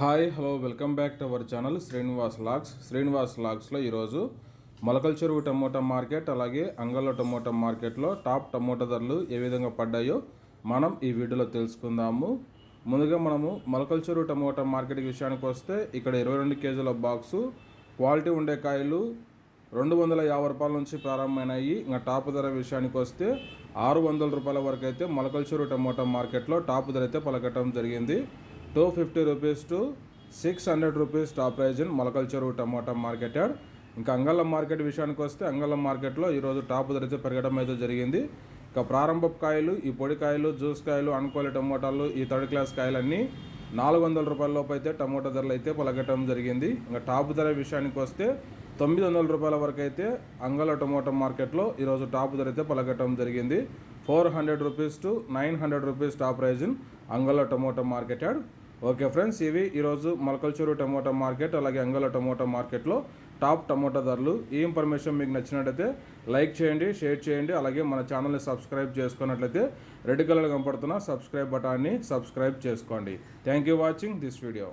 Hi hello welcome back to our channel Srinivas logs Srinivas లాగ్స్లో ఈరోజు మొలకల చెరువు tomato market అలాగే అంగళ్ళ టమోటా మార్కెట్లో టాప్ టమోటా ధరలు ఏ విధంగా పడ్డాయో మనం ఈ వీడియోలో తెలుసుకుందాము. ముందుగా మనము మొలకల చెరువు టమోటా మార్కెట్ విషయానికి వస్తే ఇక్కడ ఇరవై రెండు కేజీల బాక్సు క్వాలిటీ ఉండే కాయలు రెండు వందల యాభై రూపాయల నుంచి ప్రారంభమైనాయి. ఇంకా టాప్ ధర విషయానికి వస్తే ఆరు వందల రూపాయల వరకు అయితే మొలకల టమోటా మార్కెట్లో టాప్ ధర అయితే పలకటం జరిగింది. Two fifty rupees to six hundred rupees top price in Molakalacheruvu tomato market yard ఇంకా అంగళం మార్కెట్ విషయానికి వస్తే అంగళం మార్కెట్లో ఈరోజు టాప్ ధర అయితే పెరగడం అయితే జరిగింది. ఇక ప్రారంభ కాయలు ఈ పొడి కాయలు జ్యూస్ కాయలు అనుకోలే టమోటాలు ఈ థర్డ్ క్లాస్ కాయలన్నీ నాలుగు వందల రూపాయల లోపు అయితే టమోటా ధరలు అయితే పలకటం జరిగింది. ఇంకా టాప్ ధర విషయానికి వస్తే తొమ్మిది వందల రూపాయల వరకు అయితే అంగళ టమోటా మార్కెట్లో ఈరోజు టాప్ ధర అయితే పలకటం జరిగింది. Four hundred rupees to nine hundred rupees top price in Angallu tomato market yard. Okay friends ఇవి ఈరోజు మొలకల్చూరు టమోటా మార్కెట్ అలాగే అంగళ టమోటా మార్కెట్లో టాప్ టమోటా ధరలు. ఈ ఇన్ఫర్మేషన్ మీకు నచ్చినట్లయితే లైక్ చేయండి షేర్ చేయండి అలాగే మన ఛానల్ని సబ్స్క్రైబ్ చేసుకున్నట్లయితే రెడ్ కలర్ కనపడుతున్న సబ్స్క్రైబ్ బటాన్ని సబ్స్క్రైబ్ చేసుకోండి. Thank you watching this video.